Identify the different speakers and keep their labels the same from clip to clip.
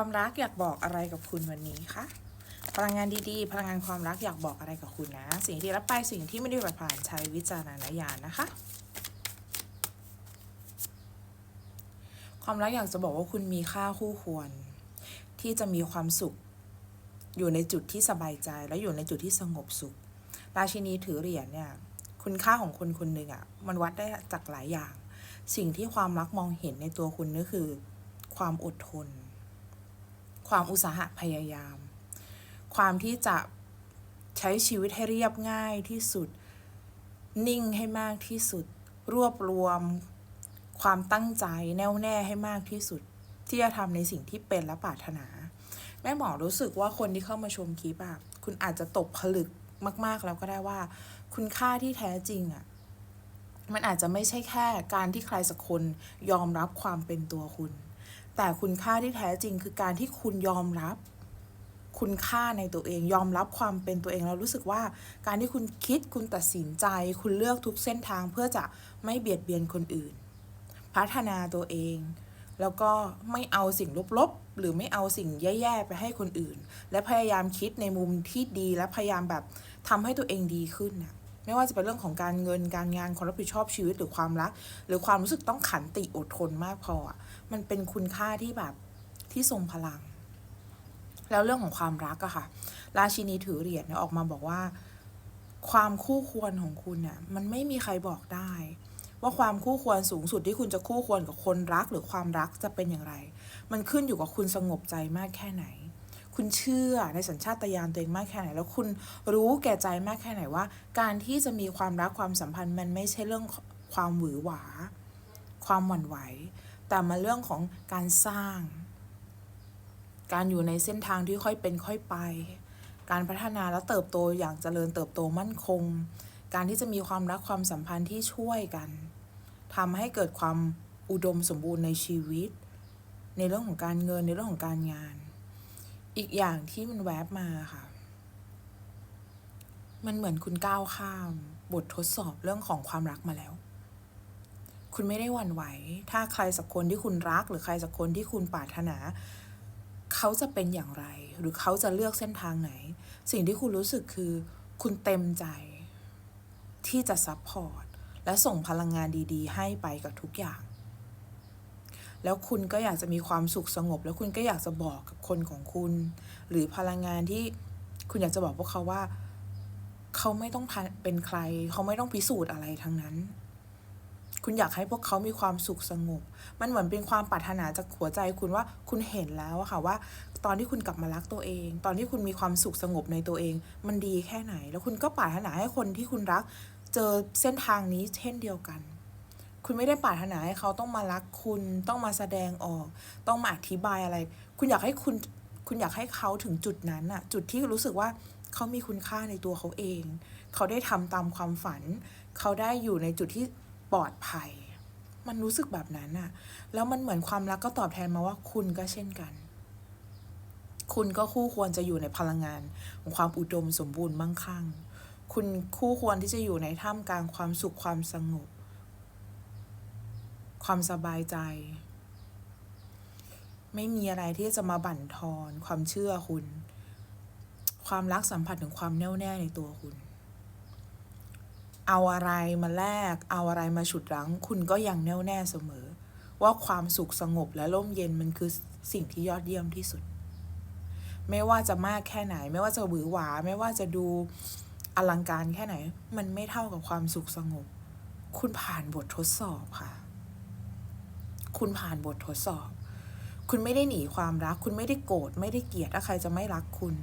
Speaker 1: ความรักอยากบอกอะไรกับคุณวันนี้คะพลังงานดีๆ พลังงานความรักอยากบอกอะไรกับคุณนะ สิ่งที่รับไปสิ่งที่ไม่ได้รับผ่านใช้วิจารณญาณนะคะ ความรักอยากจะบอกว่าคุณมีค่าคู่ควร ที่จะมีความสุข อยู่ในจุดที่สบายใจและอยู่ในจุดที่สงบสุข ราชินีถือเหรียญเนี่ยคุณค่าของคนคนหนึ่งอะ่ะมันวัดได้จากหลายอย่าง สิ่งที่ความรักมองเห็นในตัวคุณก็คือ ความอดทน ความอุตสาหะพยายาม ความที่จะใช้ชีวิตให้เรียบง่ายที่สุด นิ่งให้มากที่สุด รวบรวม ความตั้งใจแน่วแน่ให้มากที่สุด ที่จะทำในสิ่งที่เป็นและปรารถนา แม่หมอรู้สึกว่าคนที่เข้ามาชมคลิปอะคุณอาจจะตกผลึกมาก ๆ แล้วก็ได้ว่า คุณค่าที่แท้จริงอะมันอาจจะไม่ใช่แค่การที่ใครสักคนยอมรับความเป็นตัวคุณ แต่คุณค่าที่แท้จริงคือการที่คุณยอมรับ คุณค่าในตัวเอง ยอมรับความเป็นตัวเองแล้วรู้สึกว่า การที่คุณคิดคุณตัดสินใจ คุณเลือกทุกเส้นทางเพื่อจะไม่เบียดเบียนคนอื่น พัฒนาตัวเอง แล้วก็ไม่เอาสิ่งลบๆหรือไม่เอาสิ่งแย่ๆไปให้คนอื่น และพยายามคิดในมุมที่ดีและพยายามแบบทำให้ตัวเองดีขึ้นน่ะ ไม่ว่าจะเป็นเรื่องของการเงินการงานความรับผิดชอบชีวิตหรือความรัก หรือความรู้สึกต้องขันติอดทนมากพออะมันเป็นคุณค่าที่แบบที่ทรงพลัง แล้วเรื่องของความรักอะค่ะ ราชินีถือเหรียญเนี่ยออกมาบอกว่า ความคู่ควรของคุณน่ะมันไม่มีใครบอกได้ ว่าความคู่ควรสูงสุดที่คุณจะคู่ควรกับคนรักหรือความรักจะเป็นอย่างไร มันขึ้นอยู่กับคุณสงบใจมากแค่ไหน คุณเชื่อในสัญชาตญาณตัวเองมากแค่ไหน แล้วคุณรู้แก่ใจมากแค่ไหนว่า การที่จะมีความรักความสัมพันธ์มันไม่ใช่เรื่องความหวือหวา ความหวั่นไหว แต่มาเรื่องของการสร้าง การอยู่ในเส้นทางที่ค่อยเป็นค่อยไป การพัฒนาและเติบโตอย่างเจริญเติบโตมั่นคง การที่จะมีความรักความสัมพันธ์ที่ช่วยกันทำให้เกิดความอุดมสมบูรณ์ในชีวิต ในเรื่องของการเงินในเรื่องของการงาน อีกอย่างที่มันแวบมาค่ะ มันเหมือนคุณก้าวข้าม บททดสอบเรื่องของความรักมาแล้ว คุณไม่ได้หวั่นไหว ถ้าใครสักคนที่คุณรัก หรือใครสักคนที่คุณปรารถนา เขาจะเป็นอย่างไร หรือเขาจะเลือกเส้นทางไหน สิ่งที่คุณรู้สึกคือ คุณเต็มใจ ที่จะซัพพอร์ตและส่งพลังงานดี ๆ ให้ไปกับทุกอย่าง แล้วคุณก็อยากจะมีความสุขสงบ แล้วคุณก็อยากจะบอกกับคนของคุณ หรือพลังงานที่คุณอยากจะบอกพวกเขาว่า เขาไม่ต้องเป็นใคร เขาไม่ต้องพิสูจน์อะไรทั้งนั้น คุณอยากให้พวกเขามีความสุขสงบ มันเหมือนเป็นความปรารถนาจากหัวใจคุณว่าคุณเห็นแล้วอะค่ะว่า ตอนที่คุณกลับมารักตัวเอง ตอนที่คุณมีความสุขสงบในตัวเอง มันดีแค่ไหน แล้วคุณก็ปรารถนาให้คนที่คุณรัก เจอเส้นทางนี้เช่นเดียวกัน คุณไม่ได้ปรารถนาให้เขาต้องมารักคุณต้องมาแสดงออก ต้องมาอธิบายอะไร คุณอยากให้คุณคุณอยากให้เขาถึงจุดนั้นอะจุดที่รู้สึกว่าเขามีคุณค่าในตัวเขาเอง เขาได้ทำตามความฝัน เขาได้อยู่ในจุดที่ปลอดภัย มันรู้สึกแบบนั้นอะแล้วมันเหมือนความรักก็ตอบแทนมาว่าคุณก็เช่นกัน คุณก็คู่ควรจะอยู่ในพลังงานของความอุดมสมบูรณ์มั่งคั่ง คุณคู่ควรที่จะอยู่ในท่ามกลางความสุขความสงบ ความสบายใจ ไม่มีอะไรที่จะมาบั่นทอน ความเชื่อคุณ ความรักสัมผัสถึงความแน่วแน่ในตัวคุณ เอาอะไรมาแลก เอาอะไรมาฉุดรั้ง คุณก็ยังแน่วแน่เสมอ ว่าความสุขสงบและร่มเย็นมันคือสิ่งที่ยอดเยี่ยมที่สุด ไม่ว่าจะมากแค่ไหน ไม่ว่าจะหวือหวา ไม่ว่าจะดูอลังการแค่ไหน มันไม่เท่ากับความสุขสงบ คุณผ่านบททดสอบค่ะ คุณผ่านบททดสอบ คุณไม่ได้หนีความรัก คุณไม่ได้โกรธไม่ได้เกลียดถ้าใครจะไม่รักคุณ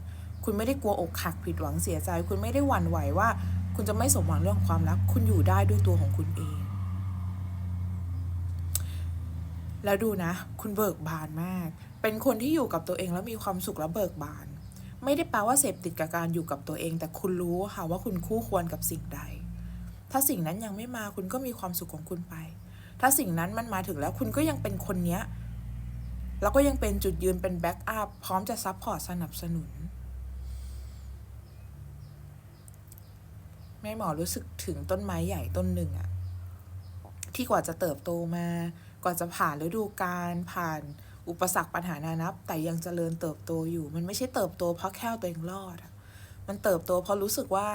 Speaker 1: คุณไม่ได้กลัวอกหักผิดหวังเสียใจ คุณไม่ได้หวั่นไหวว่า คุณจะไม่สมหวังเรื่องความรัก คุณอยู่ได้ด้วยตัวของคุณเอง แล้วดูนะ คุณเบิกบานมาก เป็นคนที่อยู่กับตัวเองแล้วมีความสุขและเบิกบาน ไม่ได้แปลว่าเสพติดกับการอยู่กับตัวเอง แต่คุณรู้ค่ะว่าคุณคู่ควรกับสิ่งใด ถ้าสิ่งนั้นยังไม่มาคุณก็มีความสุขของคุณไป ถ้าสิ่งนั้นมันมาถึงแล้วคุณก็ยังเป็นคนเนี้ย แล้วก็ยังเป็นจุดยืนเป็นแบ็กอัพพร้อมจะซัพพอร์ตสนับสนุน แม่หมอรู้สึกถึงต้นไม้ใหญ่ต้นหนึ่งอะที่กว่าจะเติบโตมา กว่าจะผ่านฤดูกาลผ่านอุปสรรคปัญหานานับ แต่ยังเจริญเติบโตอยู่ มันไม่ใช่เติบโตเพราะแค่ตัวเองรอดมันเติบโตเพราะรู้สึกว่า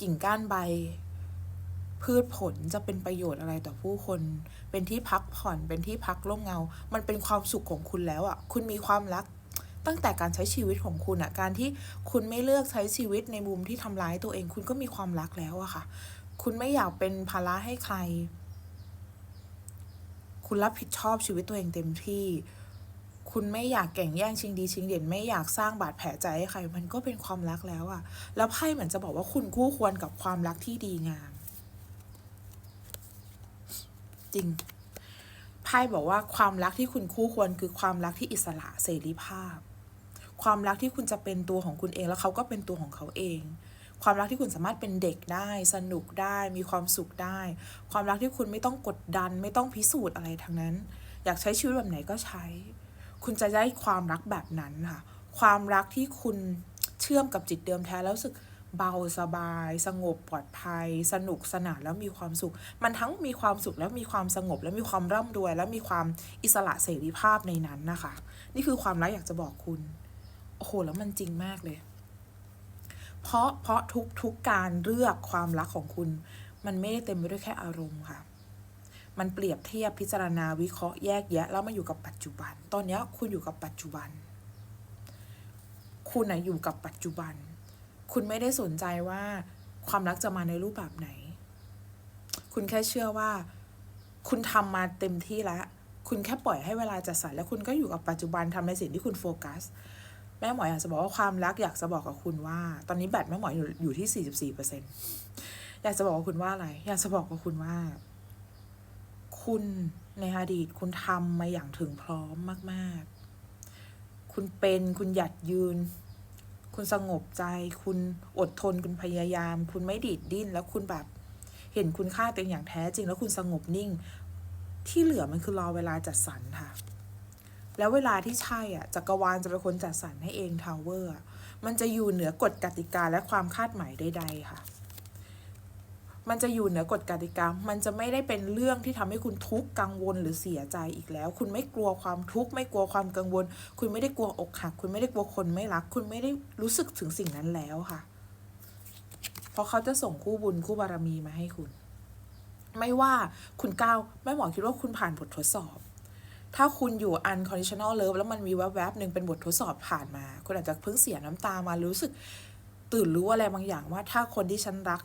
Speaker 1: กิ่งก้านใบ พืชผลจะเป็นประโยชน์อะไรต่อผู้คน เป็นที่พักผ่อน เป็นที่พักร่มเงา มันเป็นความสุขของคุณแล้วอะ่ะ คุณมีความรักตั้งแต่การใช้ชีวิตของคุณอะ่ะ การที่คุณไม่เลือกใช้ชีวิตในมุมที่ทำร้ายตัวเอง คุณก็มีความรักแล้วอะค่ะ คุณไม่อยากเป็นภาระให้ใคร คุณรับผิดชอบชีวิตตัวเองเต็มที่ คุณไม่อยากแก่งแย่งชิงดีชิงเด่น ไม่อยากสร้างบาดแผลใจให้ใคร มันก็เป็นความรักแล้วอะแล้วไพ่เหมือนจะบอกว่าคุณคู่ควรกับความรักที่ดีงาม จริงไพ่บอกว่าความรักที่คุณคู่ควรคือความรักที่อิสระเสรีภาพ ความรักที่คุณจะเป็นตัวของคุณเองแล้วเขาก็เป็นตัวของเขาเอง ความรักที่คุณสามารถเป็นเด็กได้ สนุกได้มีความสุขได้ ความรักที่คุณไม่ต้องกดดัน ไม่ต้องพิสูจน์อะไรทั้งนั้น อยากใช้ชีวิตแบบไหนก็ใช้ คุณจะได้ความรักแบบนั้นค่ะความรักที่คุณเชื่อมกับจิตเดิมแท้แล้วรู้สึก เบาสบาย สงบปลอดภัย สนุกสนานแล้วมีความสุข มันทั้งมีความสุขแล้วมีความสงบ แล้วมีความร่ำรวย แล้วมีความอิสระเสรีภาพในนั้นนะคะ นี่คือความรักอยากจะบอกคุณ โอ้โห แล้วมันจริงมากเลย เพราะเพราะทุกทุกการเลือกความรักของคุณ มันไม่ได้เต็มไปด้วยแค่อารมณ์ค่ะ มันเปรียบเทียบพิจารณาวิเคราะห์แยกแยะ แล้วมาอยู่กับปัจจุบัน ตอนนี้คุณอยู่กับปัจจุบัน คุณนะอยู่กับปัจจุบัน คุณไม่ได้สนใจว่าความรักจะมาในรูปแบบไหน คุณแค่เชื่อว่า คุณทำมาเต็มที่แล้ว คุณแค่ปล่อยให้เวลาจัดสรรแล้วคุณก็อยู่กับปัจจุบันทำในสิ่งที่คุณโฟกัส แม่หมออยากจะบอกว่าความรักอยากจะบอกกับคุณว่า ตอนนี้แบตแม่หมออยู่อยู่ที่สี่สิบสี่เปอร์เซ็นอยากจะบอกกับคุณว่าอะไร อยากจะบอกกับคุณว่า คุณในอดีตคุณทำมาอย่างถึงพร้อมมาก ๆ คุณเป็นคุณหยัดยืน คุณสงบใจ คุณอดทนคุณพยายาม คุณไม่ดีดดิ้น แล้วคุณแบบเห็นคุณค่าตัวเองอย่างแท้จริง แล้วคุณสงบนิ่ง ที่เหลือมันคือรอเวลาจัดสรรค่ะ แล้วเวลาที่ใช่อะจักรวาลจะเป็นคนจัดสรรให้เองทาวเวอร์มันจะอยู่เหนือกฎกติกาและความคาดหมายใดๆค่ะ มันจะอยู่เหนือกฎกติกา มันจะไม่ได้เป็นเรื่องที่ทำให้คุณทุกข์กังวลหรือเสียใจอีกแล้ว คุณไม่กลัวความทุกข์ไม่กลัวความกังวล คุณไม่ได้กลัวอกหัก คุณไม่ได้กลัวคนไม่รัก คุณไม่ได้รู้สึกถึงสิ่งนั้นแล้วค่ะ เพราะเขาจะส่งคู่บุญคู่บารมีมาให้คุณ ไม่ว่าคุณก้าวแม่หมอคิดว่าคุณผ่านบททดสอบ ถ้าคุณอยู่ unconditional love แล้วมันมีแวบๆหนึ่งเป็นบททดสอบผ่านมา คุณอาจจะเพิ่งเสียน้ำตามารู้สึกตื่นรู้อะไรบางอย่างว่าถ้าคนที่ฉันรัก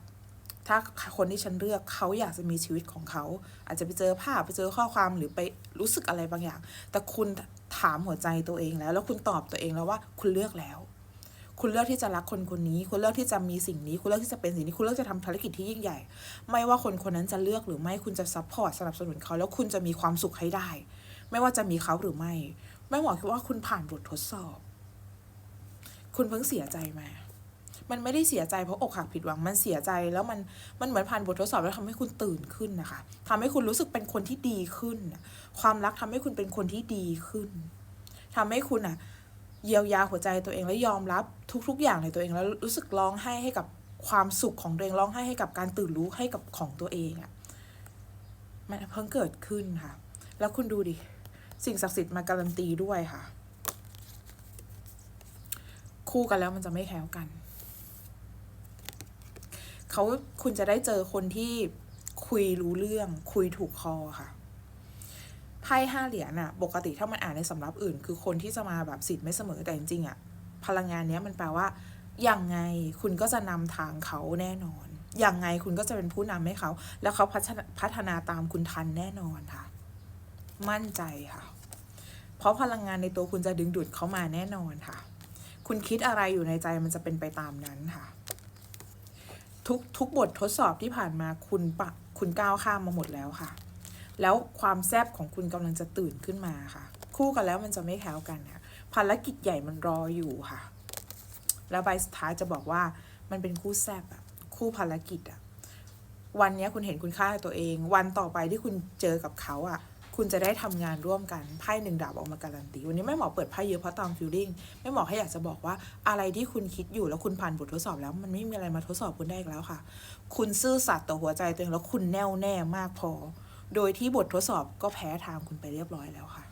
Speaker 1: ถ้าคนที่ฉันเลือกเขาอยากจะมีชีวิตของเขา อาจจะไปเจอภาพไปเจอข้อความหรือไปรู้สึกอะไรบางอย่าง แต่คุณถามหัวใจตัวเองแล้ว แล้วคุณตอบตัวเองแล้วว่าคุณเลือกแล้ว คุณเลือกที่จะรักคนคนนี้ คุณเลือกที่จะมีสิ่งนี้ คุณเลือกที่จะเป็นสิ่งนี้ คุณเลือกจะทำภารกิจที่ยิ่งใหญ่ ไม่ว่าคนคนนั้นจะเลือกหรือไม่คุณจะซัพพอร์ตสนับสนุนเขาแล้วคุณจะมีความสุขให้ได้ ไม่ว่าจะมีเขาหรือไม่ ไม่หมอคิดว่าคุณผ่านบททดสอบ คุณเพิ่งเสียใจมา มันไม่ได้เสียใจเพราะอกหักผิดหวังมันเสียใจแล้วมันมันเหมือนผ่านบททดสอบแล้วทำให้คุณตื่นขึ้นนะคะทำให้คุณรู้สึกเป็นคนที่ดีขึ้น ความรักทำให้คุณเป็นคนที่ดีขึ้นทำให้คุณอะเยียวยาหัวใจตัวเองและยอมรับทุก ๆ อย่างในตัวเองแล้วรู้สึกร้องไห้ให้กับความสุขของตัวเองร้องไห้ให้กับการตื่นรู้ให้กับของตัวเองอะ่ะมันเพิ่งเกิดขึ้นค่ะ แล้วคุณดูดิ สิ่งศักดิ์สิทธิ์มาการันตีด้วยค่ะ คู่กันแล้วมันจะไม่แคล้วกัน เขาคุณจะได้เจอคนที่คุยรู้เรื่อง คุยถูกคอค่ะไพ่ห้าเหรียญอะปกติถ้ามันอ่านในสำรับอื่น คือคนที่จะมาแบบสิทธิ์ไม่เสมอแต่จริงๆอะพลังงานเนี้ยมันแปลว่าอย่างไงคุณก็จะนำทางเขาแน่นอน อย่างไงคุณก็จะเป็นผู้นำให้เขา แล้วเขาพัฒนาพัฒนาตามคุณทันแน่นอนค่ะ มั่นใจค่ะ เพราะพลังงานในตัวคุณจะดึงดูดเขามาแน่นอนค่ะ คุณคิดอะไรอยู่ในใจมันจะเป็นไปตามนั้นค่ะ ทุกทุกบททดสอบที่ผ่านมาคุณปะคุณก้าวข้ามมาหมดแล้วค่ะ แล้วความแซบของคุณกำลังจะตื่นขึ้นมาค่ะ คู่กันแล้วมันจะไม่แค้วกันค่ะภารกิจใหญ่มันรออยู่ค่ะ แล้วใบสุดท้ายจะบอกว่ามันเป็นคู่แซบอะคู่ภารกิจอะวันนี้คุณเห็นคุณค่าตัวเอง วันต่อไปที่คุณเจอกับเขาอะ คุณจะได้ทำงานร่วมกันไพ่หนึ่งดาบออกมาการันตีวันนี้แม่หมอเปิดไพ่เยอะเพราะตามฟิลลิ่งแม่หมอแค่อยากจะบอกว่าอะไรที่คุณคิดอยู่แล้วคุณผ่านบททดสอบแล้วมันไม่มีอะไรมาทดสอบคุณได้อีกแล้วค่ะ คุณซื่อสัตย์ต่อหัวใจตัวเองแล้วคุณแน่วแน่มากพอ โดยที่บททดสอบก็แพ้ทางคุณไปเรียบร้อยแล้วค่ะ